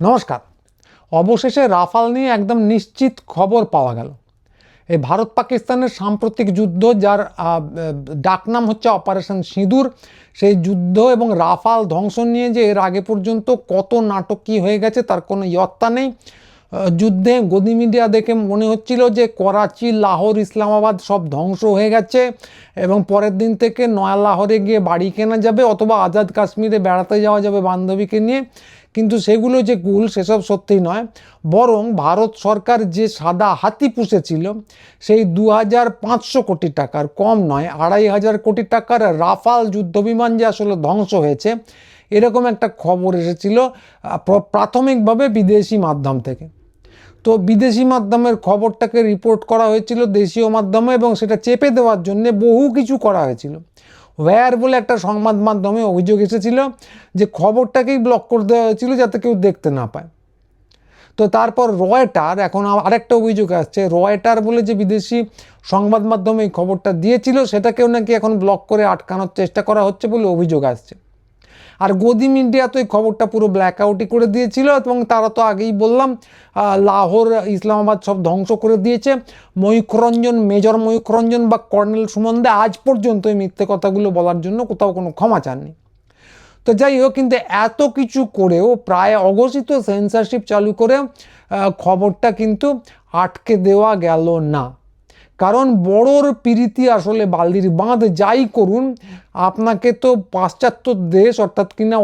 নমস্কার। অবশেষে রাফাল নিয়ে একদম নিশ্চিত খবর পাওয়া গেল। এই ভারত পাকিস্তানের সাম্প্রতিক যুদ্ধ, যার ডাকনাম হচ্ছে অপারেশন সিঁদুর, সেই যুদ্ধ এবং রাফাল ধ্বংস নিয়ে যে এর আগে পর্যন্ত কত নাটকী হয়ে গেছে তার কোনো ইয়ত্তা নেই। যুদ্ধে গদি মিডিয়া দেখে মনে হচ্ছিল যে করাচি, লাহোর, ইসলামাবাদ সব ধ্বংস হয়ে গেছে এবং পরের দিন থেকে নয়া লাহোরে গিয়ে বাড়ি কেনা যাবে অথবা আজাদ কাশ্মীরে বেড়াতে যাওয়া যাবে বান্ধবীকে নিয়ে। কিন্তু সেগুলো যে গুল সেসব সত্যি নয়। বরং ভারত সরকার যে সাদা হাতি পুষেছিল, সেই দু হাজার পাঁচশো কোটি টাকার, কম নয়, আড়াই হাজার কোটি টাকার রাফাল যুদ্ধবিমান যে আসলে ধ্বংস হয়েছে, এরকম একটা খবর এসেছিল প্রাথমিকভাবে বিদেশি মাধ্যম থেকে। তো বিদেশি মাধ্যমের খবরটাকে রিপোর্ট করা হয়েছিল দেশীয় মাধ্যমে এবং সেটা চেপে দেওয়ার জন্য বহু কিছু করা হয়েছিল। ওয়্যার বলে একটা সংবাদ মাধ্যমে অভিযোগ এসেছিল যে খবরটাকেই ব্লক করে দেওয়া হয়েছিল যাতে কেউ দেখতে না পায়। তো তারপর রয়টার এখন আরেকটা অভিযোগ আসছে। রয়টার বলে যে বিদেশি সংবাদ মাধ্যমে এই খবরটা দিয়েছিল, সেটাকেও নাকি এখন ব্লক করে আটকানোর চেষ্টা করা হচ্ছে বলে অভিযোগ আসছে। আর গদি মিডিয়া তো এই খবরটা পুরো ব্ল্যাক আউটই করে দিয়েছিল এবং তারা তো আগেই বললাম লাহোর, ইসলামাবাদ সব ধ্বংস করে দিয়েছে। ময়ূখরঞ্জন, মেজর ময়ূখরঞ্জন বা কর্নেল সুমন্দে আজ পর্যন্ত এই মিথ্যে কথাগুলো বলার জন্য কোথাও কোনো ক্ষমা চাননি। তো যাই হোক, কিন্তু এত কিছু করেও প্রায় অঘোষিত সেন্সারশিপ চালু করে খবরটা কিন্তু আটকে দেওয়া গেল না। কারণ বড়োর পিরিতি আসলে বালদির বাঁধ যাই করুন, আপনাকে তো পাশ্চাত্য দেশ অর্থাৎ কিনা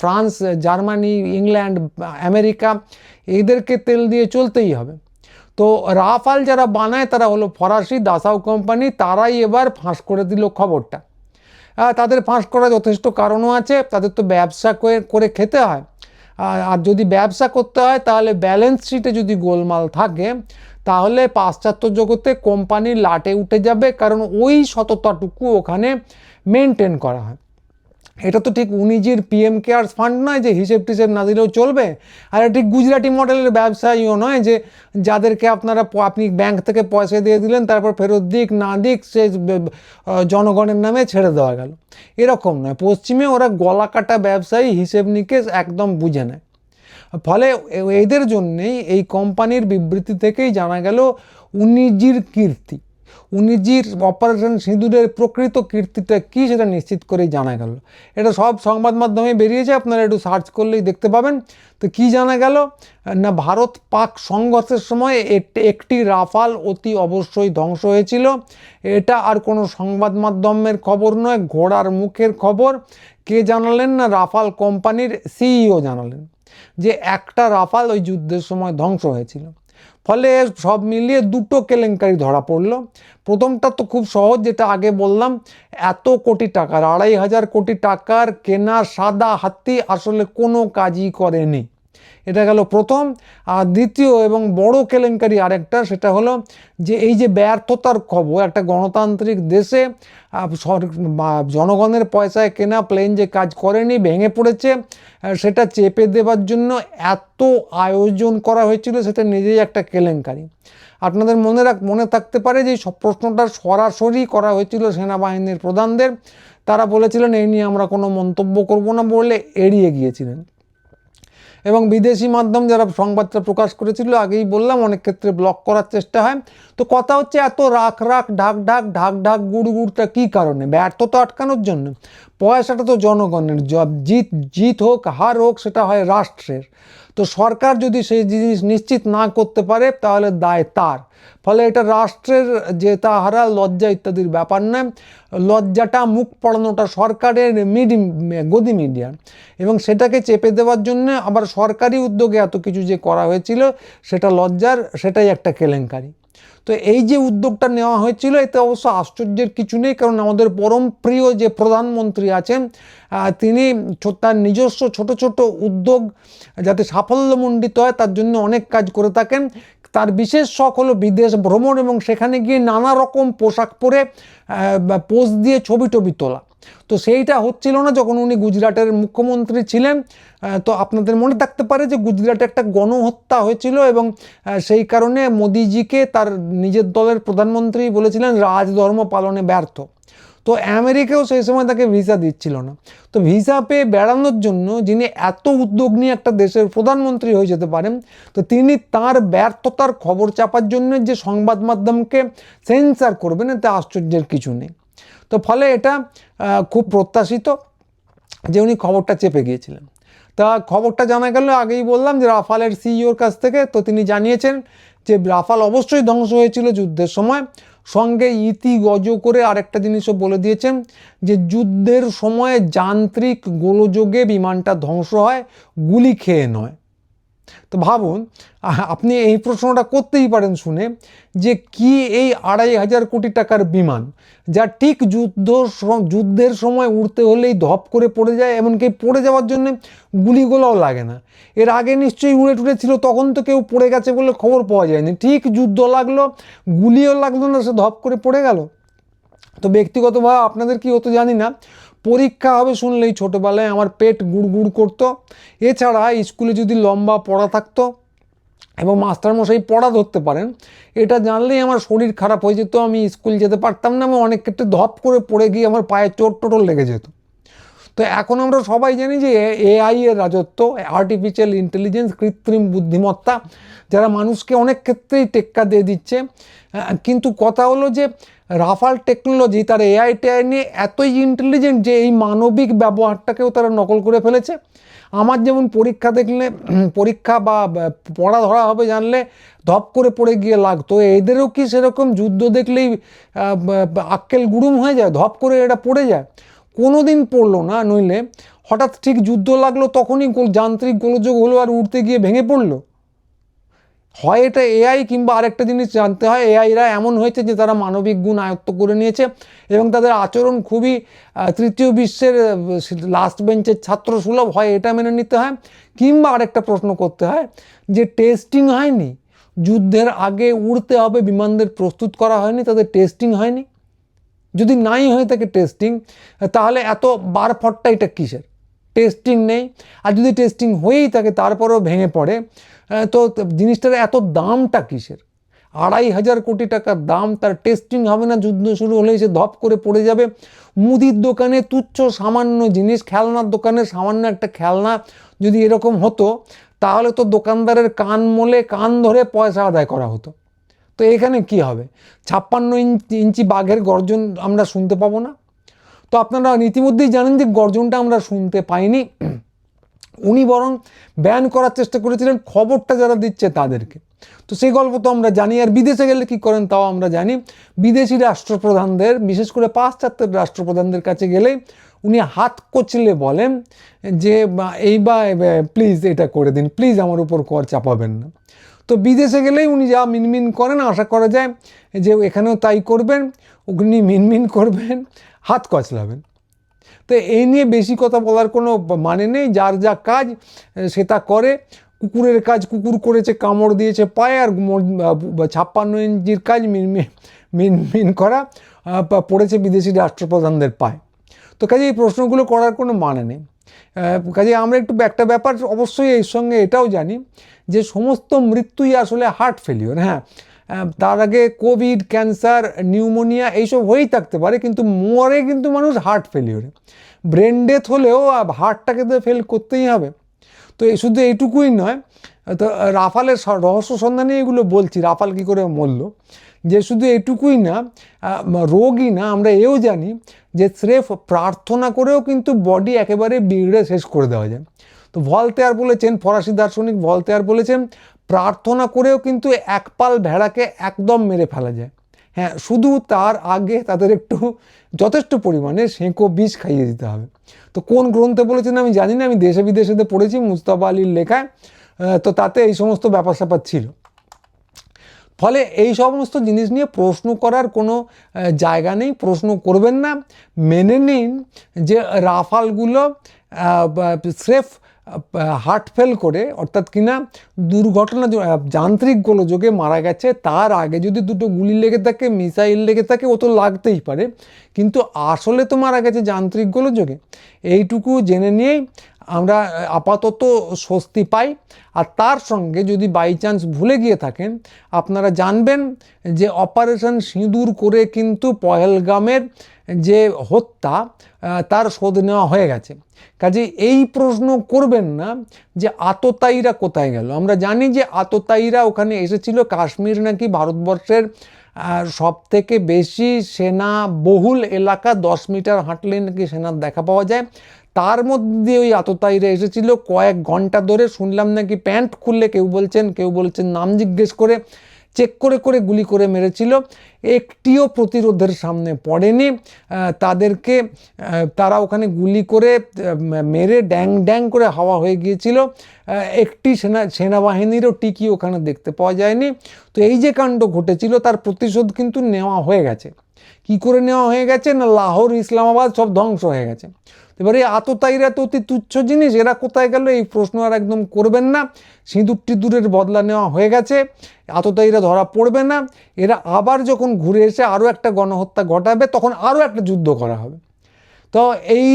ফ্রান্স, জার্মানি, ইংল্যান্ড, আমেরিকা, এদেরকে তেল দিয়ে চলতেই হবে। তো রাফাল যারা বানায় তারা হলো ফরাসি দাসাও কোম্পানি, তারাই এবার ফাঁস করে দিল খবরটা। তাদের ফাঁস করা যথেষ্ট কারণও আছে, তাদের তো ব্যবসা করে খেতে হয়। আর যদি ব্যবসা করতে হয় তাহলে ব্যালেন্স শিটে যদি গোলমাল থাকে তাহলে পাশ্চাত্য জগতে কোম্পানি লাটে উঠে যাবে, কারণ ওই সততাটুকু ওখানে মেনটেন করা হয়। এটা তো ঠিক উনিজির পিএম কেয়ার্স ফান্ড নয় যে হিসেব টিসেব না দিলেও চলবে, আর ঠিক গুজরাটি মডেলের ব্যবসায়ীও নয় যে যাদেরকে আপনারা আপনি ব্যাংক থেকে পয়সা দিয়ে দিলেন, তারপর ফেরত দিক, না দিক, সে জনগণের নামে ছেড়ে দেওয়া গেল। এরকম নয়। পশ্চিমে ওরা গলা কাটা ব্যবসায়ী হিসেব নিকেশ একদম বুঝে নেয়। ফলে এদের জন্যেই এই কোম্পানির বিবৃতি থেকেই জানা গেল উনিজির কীর্তি। উনিজির অপারেশন সিঁদুরের প্রকৃত কীর্তিটা কী সেটা নিশ্চিত করেই জানা গেল। এটা সব সংবাদ মাধ্যমে বেরিয়েছে, আপনারা একটু সার্চ করলেই দেখতে পাবেন। তো কি জানা গেল? না, ভারত পাক সংঘর্ষের সময় একটি- রাফাল অতি অবশ্যই ধ্বংস হয়েছিল। এটা আর কোনো সংবাদ মাধ্যমের খবর নয়, ঘোড়ার মুখের খবর। কে জানালেন না? রাফাল কোম্পানির সিইও জানালেন। যে একটা রাফাল ওই যুদ্ধের সময় ধ্বংস হয়েছিল। ফলে সব মিলিয়ে দুটো কেলেঙ্কারি ধরা পড়ল। প্রথমটা তো খুব সহজ, যেটা আগে বললাম, এত কোটি টাকার, আড়াই হাজার কোটি টাকার কেনা সাদা হাতি আসলে কোনো কাজই করেনি। এটা গেল প্রথম। আর দ্বিতীয় এবং বড় কেলেঙ্কারি আরেকটা, সেটা হলো যে এই যে ব্যর্থতার খবর, একটা গণতান্ত্রিক দেশে জনগণের পয়সায় কেনা প্লেন যে কাজ করেনি, ভেঙে পড়েছে সেটা চেপে দেওয়ার জন্য এত আয়োজন করা হয়েছিল, সেটা নিজেই একটা কেলেঙ্কারি। আপনাদের মনে রাখ, মনে থাকতে পারে যে সব প্রশ্নটা সরাসরি করা হয়েছিল সেনাবাহিনীর প্রধানদের। তারা বলেছিলেন, এই নিয়ে আমরা কোনো মন্তব্য করব না, বলে এড়িয়ে গিয়েছিলেন। এবং বিদেশি মাধ্যম যারা সংবাদটা প্রকাশ করেছিল, আগেই বললাম অনেক ক্ষেত্রে ব্লক করার চেষ্টা হয়। তো কথা হচ্ছে এত রাখ রাখ, ঢাক ঢাক ঢাক ঢাক, গুড় গুড়টা কী কারণে? ব্যর্থতা আটকানোর জন্য। পয়সাটা তো জনগণের জব, জিত জিত হোক, হার হোক, সেটা হয় রাষ্ট্রের। তো সরকার যদি সেই জিনিস নিশ্চিত না করতে পারে, তাহলে দায় তার। ফলে এটা রাষ্ট্রের যে তাহারা, লজ্জা ইত্যাদির ব্যাপার নয়। লজ্জাটা, মুখ পড়ানোটা সরকারের মিডি গদি মিডিয়া। এবং সেটাকে চেপে দেওয়ার জন্য আবার সরকারি উদ্যোগে এত কিছু যে করা হয়েছিল, সেটা লজ্জার, সেটাই একটা কেলেঙ্কারি। তো এই যে উদ্যোগটা নেওয়া হয়েছিল, এতে অবশ্য আশ্চর্যের কিছু নেই, কারণ আমাদের পরম প্রিয় যে প্রধানমন্ত্রী আছেন তিনি তার নিজস্ব ছোট ছোট উদ্যোগ যাতে সাফল্যমণ্ডিত হয়, তার জন্য অনেক কাজ করে থাকেন। তার বিশেষ শখ হলো বিদেশ ভ্রমণ এবং সেখানে গিয়ে নানা রকম পোশাক পরে পোজ দিয়ে ছবি টবি তোলা। তো সেইটা হচ্ছিল না যখন উনি গুজরাটের মুখ্যমন্ত্রী ছিলেন তো আপনাদের মনে থাকতে পারে যে গুজরাটে একটা গণহত্যা হয়েছিল এবং সেই কারণে মোদিজিকে তার নিজের দলের প্রধানমন্ত্রী বলেছিলেন, রাজধর্ম পালনে ব্যর্থ। তো আমেরিকাও সেই সময় তাকে ভিসা দিচ্ছিল না। তো ভিসা পেয়ে বেড়ানোর জন্য যিনি এত উদ্যোগ নিয়ে একটা দেশের প্রধানমন্ত্রী হয়ে যেতে পারেন, তো তিনি তার ব্যর্থতার খবর চাপার জন্য যে সংবাদ মাধ্যমকে সেন্সার করবেন, এতে আশ্চর্যের কিছু নেই। তো ফলে এটা খুব প্রত্যাশিত যে উনি খবরটা চেপে গিয়েছিলেন। তা খবরটা জানা গেল, আগেই বললাম যে রাফালের সিইওর কাছ থেকে তো তিনি জানিয়েছেন যে রাফাল অবশ্যই ধ্বংস হয়েছিল যুদ্ধের সময়। সঙ্গে ইতি গজ করে আরেকটা জিনিসও বলে দিয়েছেন যে যুদ্ধের সময় যান্ত্রিক গোলযোগে বিমানটা ধ্বংস হয়, গুলি খেয়ে নয়। তো ভাবুন, আপনি এই প্রশ্নটা করতেই পারেন শুনে যে কি এই আড়াই হাজার কোটি টাকার বিমান, যা ঠিক যুদ্ধ যুদ্ধের সময় উড়তে হলেই ধপ করে পড়ে যায়, এমনকি পড়ে যাওয়ার জন্য গুলিগুলোও লাগে না। এর আগে নিশ্চয়ই উড়ে টুড়ে ছিল, তখন তো কেউ পড়ে গেছে বলে খবর পাওয়া যায়নি। ঠিক যুদ্ধ লাগল, গুলিও লাগল না, সে ধপ করে পড়ে গেল। তো ব্যক্তিগতভাবে আপনাদের কি হতো জানি না পরীক্ষা হবে শুনলেই ছোটোবেলায় আমার পেট গুড় গুড় করতো। এছাড়া স্কুলে যদি লম্বা পড়া থাকতো এবং মাস্টারমশাই পড়া ধরতে পারেন, এটা জানলেই আমার শরীর খারাপ হয়ে যেত, আমি স্কুল যেতে পারতাম না, আমি অনেক ক্ষেত্রে ধপ করে পড়ে গিয়ে আমার পায়ে চোট টোটল লেগে যেত। তো এখন আমরা সবাই জানি যে এআই এর রাজত্ব আর্টিফিশিয়াল ইন্টেলিজেন্স কৃত্রিম বুদ্ধিমত্তা, যারা মানুষকে অনেক ক্ষেত্রেই টেক্কা দিয়ে দিচ্ছে। কিন্তু কথা হলো যে রাফাল টেকনোলজি তার এআই টেআই নিয়ে এতই ইন্টেলিজেন্ট যে এই মানবিক ব্যবহারটাকেও তারা নকল করে ফেলেছে। আমার যেমন পরীক্ষা দেখলে পরীক্ষা বা পড়া ধরা হবে জানলে ধপ করে পড়ে গিয়ে লাগতো। এদেরও কি সেরকম যুদ্ধ দেখলেই আক্কেল গুরুম হয়ে যায়, ধপ করে এটা পড়ে যায়? কোনো দিন পড়ল না, নইলে হঠাৎ ঠিক যুদ্ধ লাগল তখনই যান্ত্রিক গোলযোগ হলো আর উঠতে গিয়ে ভেঙে পড়ল। হয় এটা এআই কিংবা আরেকটা জিনিস জানতে হয় এআইরা এমন হয়েছে যে তারা মানবিক গুণ আয়ত্ত করে নিয়েছে এবং তাদের আচরণ খুবই তৃতীয় বিশ্বের লাস্ট বেঞ্চের ছাত্র সুলভ হয় এটা মেনে নিতে হয়। কিংবা আরেকটা প্রশ্ন করতে হয় যে টেস্টিং হয়নি, যুদ্ধের আগে উড়তে হবে, বিমানদের প্রস্তুত করা হয়নি, তাদের টেস্টিং হয়নি। যদি নাই হয়ে থাকে টেস্টিং তাহলে এত বার ফটটা এটা কিসের? টেস্টিং নেই। আর যদি টেস্টিং হয়েই থাকে, তারপরেও ভেঙে পড়ে তো জিনিসটার এত দামটা কিসের? আড়াই হাজার কোটি টাকার দাম, তার টেস্টিং হবে না, যুদ্ধ শুরু হলেই সে ধপ করে পড়ে যাবে। মুদির দোকানে তুচ্ছ সামান্য জিনিস, খেলনার দোকানে সামান্য একটা খেলনা যদি এরকম হতো, তাহলে তো দোকানদারের কান মোলে কান ধরে পয়সা আদায় করা হতো। তো এখানে কি হবে? ছাপ্পান্ন ইঞ্চি বাঘের গর্জন আমরা শুনতে পাবো না। তো আপনারা ইতিমধ্যেই জানেন যে গর্জনটা আমরা শুনতে পাইনি। উনি বরং ব্যান করার চেষ্টা করেছিলেন, খবরটা যারা দিচ্ছে তাদেরকে। তো সেই গল্প তো আমরা জানি, আর বিদেশে গেলে কি করেন তাও আমরা জানি। বিদেশি রাষ্ট্রপ্রধানদের, বিশেষ করে পাশ্চাত্যের রাষ্ট্রপ্রধানদের কাছে গেলে উনি হাত কচলে বলেন যে এই বা প্লিজ এটা করে দিন প্লিজ আমার উপর কর, চাপাবেন না। তো বিদেশে গেলেই উনি যা মিনমিন করেন, আশা করা যায় যে এখানেও তাই করবেন, উনি মিনমিন করবেন, হাত কচলাবেন। তো এই নিয়ে বেশি কথা বলার কোনো মানে নেই, যার যা কাজ, সে তা করে। কুকুরের কাজ কুকুর করেছে, কামড় দিয়েছে পায়ে, আর ছাপ্পান্ন ইঞ্চির কাজ মিনমিন মিনমিন করা পড়েছে বিদেশি রাষ্ট্রপ্রধানদের পায়। তো কাজে এই প্রশ্নগুলো করার কোনো মানে নেই। কাজে আমরা একটু একটা ব্যাপার অবশ্যই এর সঙ্গে এটাও জানি যে সমস্ত মৃত্যুই আসলে হার্ট ফেলিওর হ্যাঁ। তার আগে কোভিড ক্যান্সার নিউমোনিয়া এইসব হয়েই থাকতে পারে, কিন্তু মরে কিন্তু মানুষ হার্ট ফেলিওরে ব্রেন ডেথ হলেও হার্টটাকে তো ফেল করতেই হবে। তো শুধু এইটুকুই নয়, তো রাফালের রহস্য সন্ধানে এগুলো বলছি, রাফাল কী করে মরল? যে শুধু এটুকুই না রোগই না, আমরা এও জানি যে স্রেফ প্রার্থনা করেও কিন্তু বডি একেবারে বিগড়ে শেষ করে দেওয়া যায়। তো ভলতেয়ার বলেছেন, ফরাসি দার্শনিক ভলতেয়ার বলেছেন, প্রার্থনা করেও কিন্তু একপাল ভেড়াকে একদম মেরে ফেলা যায়। হ্যাঁ শুধু তার আগে তাদের একটু যথেষ্ট পরিমাণে সেঁকো বিষ খাইয়ে দিতে হবে। তো কোন গ্রন্থে বলেছেন আমি জানি না, আমি দেশে বিদেশেতে পড়েছি মুস্তাফা আলীর লেখায় তো তাতে এই সমস্ত ব্যাপার স্যাপার ছিল। ফলে এই সমস্ত জিনিস নিয়ে প্রশ্ন করার কোনো জায়গা নেই, প্রশ্ন করবেন না। মেনে নিন যে রাফালগুলো স্রেফ হার্ট ফেল করে, অর্থাৎ কিনা দুর্ঘটনা যান্ত্রিক গোলযোগে মারা গেছে, তার আগে যদি দুটো গুলি লেগে থাকে, মিসাইল লেগে থাকে, ও তো লাগতেই পারে। কিন্তু আসলে তো মারা গেছে যান্ত্রিক গোলযোগে। এইটুকু জেনে নিয়েই আমরা আপাতত স্বস্তি পাই। আর তার সঙ্গে যদি বাই চান্স ভুলে গিয়ে থাকেন, আপনারা জানবেন যে অপারেশন সিঁদুর করে কিন্তু পহেলগামের যে হত্যা তার শোধ নেওয়া হয়ে গেছে। কাজে এই প্রশ্ন করবেন না যে আততায়ীরা কোথায় গেল। আমরা জানি যে আততায়ীরা ওখানে এসেছিল, কাশ্মীর নাকি ভারতবর্ষের সব থেকে বেশি সেনা বহুল এলাকা, দশ মিটার হাঁটলে নাকি সেনার দেখা পাওয়া যায়। তার মধ্যে ওই আততায়ীরা এসেছিল, কয়েক ঘণ্টা ধরে শুনলাম নাকি প্যান্ট খুললে কেউ বলছেন কেউ বলছেন নাম জিজ্ঞেস করে চেক করে করে গুলি করে মেরেছিল। একটিও প্রতিরোধের সামনে পড়েনি। তাদেরকে তারা ওখানে গুলি করে মেরে ড্যাং ড্যাং করে হাওয়া হয়ে গিয়েছিল। একটি সেনা, সেনাবাহিনীরও টিকি ওখানে দেখতে পাওয়া যায়নি। তো এই যে কাণ্ড ঘটেছিল, তার প্রতিশোধ কিন্তু নেওয়া হয়ে গেছে। কি করে নেওয়া হয়ে গেছে? না, লাহোর, ইসলামাবাদ সব ধ্বংস হয়ে গেছে। এবারে এই আততায়ীরা তো অতি তুচ্ছ জিনিস, এরা কোথায় গেল এই প্রশ্ন আর একদম করবেন না। সিঁদুর টিঁদুরের বদলা নেওয়া হয়ে গেছে, আততায়ীরা ধরা পড়বে না। এরা আবার যখন ঘুরে এসে আরও একটা গণহত্যা ঘটাবে, তখন আরও একটা যুদ্ধ করা হবে। তো এই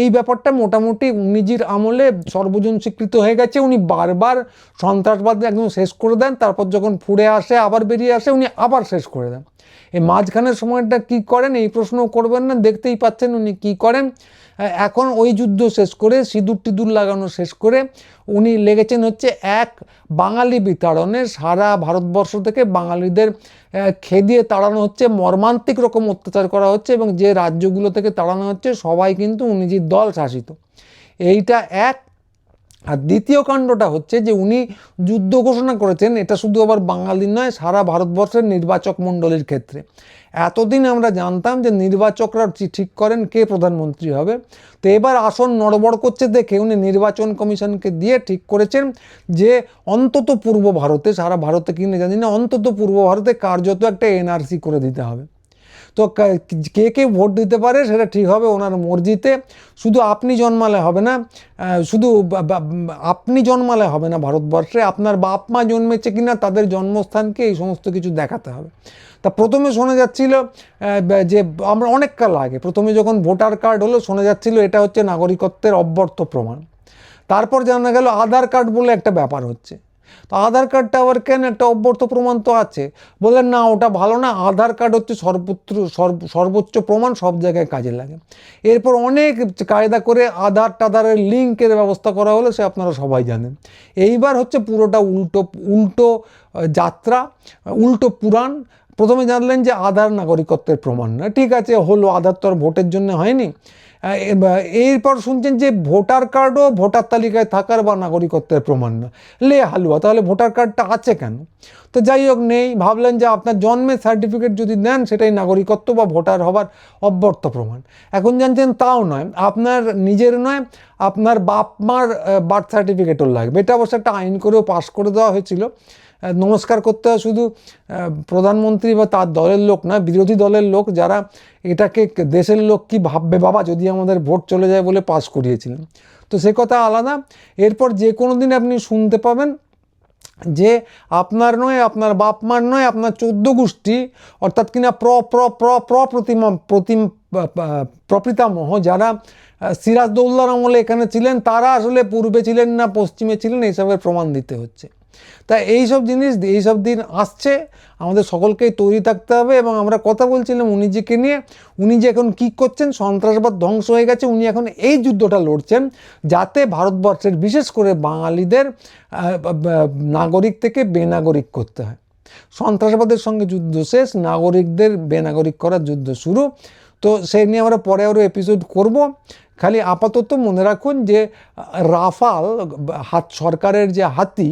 এই ব্যাপারটা মোটামুটি উনিজির আমলে সর্বজন স্বীকৃত হয়ে গেছে। উনি বারবার সন্ত্রাসবাদ একদম শেষ করে দেন, তারপর যখন ফুড়ে আসে, আবার বেরিয়ে আসে, উনি আবার শেষ করে দেন। এই মাঝখানের সময়টা কি করেন, এই প্রশ্ন করবেন না, দেখতেই পাচ্ছেন উনি কি করেন। এখন ওই যুদ্ধ শেষ করে সিঁদুর টিঁদুর লাগানো শেষ করে উনি লেগেছেন হচ্ছে এক বাঙালি বিতাড়নে সারা ভারতবর্ষ থেকে বাঙালিদের খেদিয়ে তাড়ানো হচ্ছে, মর্মান্তিক রকম অত্যাচার করা হচ্ছে এবং যে রাজ্যগুলো থেকে তাড়ানো হচ্ছে সবাই কিন্তু উনি যে দল শাসিত। এইটা এক আর দ্বিতীয় কাণ্ডটা হচ্ছে যে উনি যুদ্ধ ঘোষণা করেছেন, এটা শুধু আবার বাঙালির নয়, সারা ভারতবর্ষের নির্বাচক মণ্ডলীর ক্ষেত্রে। এতদিন আমরা জানতাম যে নির্বাচকরা ঠিক করেন কে প্রধানমন্ত্রী হবে। তো এবার আসন নড়বড় করছে দেখে উনি নির্বাচন কমিশনকে দিয়ে ঠিক করেছেন যে অন্তত পূর্ব ভারতে, সারা ভারতে কিনে জানি না, অন্তত পূর্ব ভারতে কার্যত একটা এনআরসি করে দিতে হবে। তো কে কে ভোট দিতে পারে সেটা ঠিক হবে ওনার মর্জিতে। শুধু আপনি জন্মালে হবে না শুধু আপনি জন্মালে হবে না ভারতবর্ষে, আপনার বাপ মা জন্মেছে কিনা তাদের জন্মস্থানকে এই সমস্ত কিছু দেখাতে হবে। তা প্রথমে শোনা যাচ্ছিল যে আমরা অনেক কাল আগে, প্রথমে যখন ভোটার কার্ড হলো, শোনা যাচ্ছিল এটা হচ্ছে নাগরিকত্বের অব্যর্থ প্রমাণ। তারপর জানা গেল আধার কার্ড বলে একটা ব্যাপার হচ্ছে। তো আধার কার্ডটা আবার কেন? একটা অব্যর্থ প্রমাণ তো আছে। বললেন, না, ওটা ভালো না। আধার কার্ড হচ্ছে সর্বত্র সর্বোচ্চ প্রমাণ সব জায়গায় কাজে লাগে। এরপর অনেক কায়দা করে আধার টাধারের লিঙ্কের ব্যবস্থা করা হলো, সে আপনারা সবাই জানেন। এইবার হচ্ছে পুরোটা উল্টো উল্টো যাত্রা, উল্টো পুরাণ। প্রথমে জানলেন যে আধার নাগরিকত্বের প্রমাণ না। ঠিক আছে, হলো, আধার তো আর ভোটের জন্য হয়নি। এরপর শুনছেন যে ভোটার কার্ডও ভোটার তালিকায় থাকার বা নাগরিকত্বের প্রমাণ না। লে হালুয়া, তাহলে ভোটার কার্ডটা আছে কেন? তো যাই হোক, নেই, ভাবলেন যে আপনার জন্মের সার্টিফিকেট যদি নেন, সেটাই নাগরিকত্ব বা ভোটার হবার অব্যর্থ প্রমাণ। এখন জানছেন তাও নয়, আপনার নিজের নয়, আপনার বাপ মার বার্থ সার্টিফিকেটও লাগবে। এটা অবশ্য একটা আইন করেও পাশ করে দেওয়া হয়েছিল। নমস্কার করতে হয় শুধু প্রধানমন্ত্রী বা তার দলের লোক না, বিরোধী দলের লোক যারা এটাকে দেশের লোক কি ভাববে? বাবা, যদি আমাদের ভোট চলে যায় বলে পাস করিয়েছিলেন। তো সে কথা আলাদা। এরপর যে কোনো দিন আপনি শুনতে পাবেন যে আপনার নয়, আপনার বাপ মার নয়, আপনার চোদ্দ গোষ্ঠী, অর্থাৎ কিনা প্র প্র প্র প্র প্রতিমা, প্রতিম প্রপিতামহ যারা সিরাজদৌল্লার আমলে এখানে ছিলেন, তারা আসলে পূর্বে ছিলেন না, পশ্চিমে ছিলেন এইসবের প্রমাণ দিতে হচ্ছে। তা এইসব জিনিস, এইসব দিন আসছে, আমাদের সকলকেই তৈরি থাকতে হবে এবং আমরা কথা বলছিলাম উনিজিকে নিয়ে। উনি যে এখন কী করছেন? সন্ত্রাসবাদ ধ্বংস হয়ে গেছে। উনি এখন এই যুদ্ধটা লড়ছেন যাতে ভারতবর্ষের বিশেষ করে বাঙালিদের নাগরিক থেকে বেনাগরিক করতে হয়। সন্ত্রাসবাদের সঙ্গে যুদ্ধ শেষ, নাগরিকদের বেনাগরিক করার যুদ্ধ শুরু। তো সেই নিয়ে আমরা পরে আরও এপিসোড করব। খালি আপাতত মনে রাখুন যে রাফাল, হাত, সরকারের যে হাতি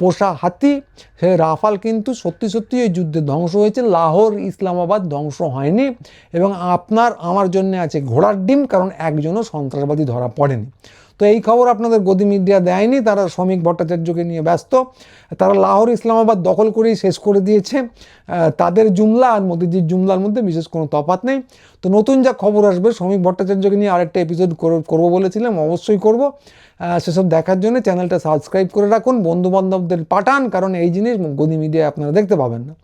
পোষা হাতি, সে রাফাল কিন্তু সত্যি সত্যি এই যুদ্ধে ধ্বংস হয়েছে। লাহোর ইসলামাবাদ ধ্বংস হয়নি এবং আপনার আমার জন্য আছে ঘোড়ার ডিম, কারণ একজনও সন্ত্রাসবাদী ধরা পড়েনি। তো এই খবর আপনাদের গদি মিডিয়া দেয়নি, তারা শ্রমিক ভট্টাচার্যকে নিয়ে ব্যস্ত। তারা লাহোর, ইসলামাবাদ দখল করেই শেষ করে দিয়েছে। তাদের জুমলা আর মোদিজির জুমলার মধ্যে বিশেষ কোনো তফাৎ নেই। তো নতুন যা খবর আসবে, শ্রমিক ভট্টাচার্যকে নিয়ে আরেকটা এপিসোড করব বলেছিলাম, অবশ্যই করব। সেসব দেখার জন্য চ্যানেলটা সাবস্ক্রাইব করে রাখুন বন্ধু বান্ধবদের পাঠান, কারণ এই জিনিস গদি মিডিয়ায় আপনারা দেখতে পাবেন না।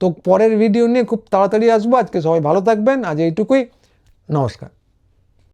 তো পরের ভিডিও নিয়ে খুব তাড়াতাড়ি আসব। আজকে সবাই ভালো থাকবেন। আজ এইটুকুই। নমস্কার।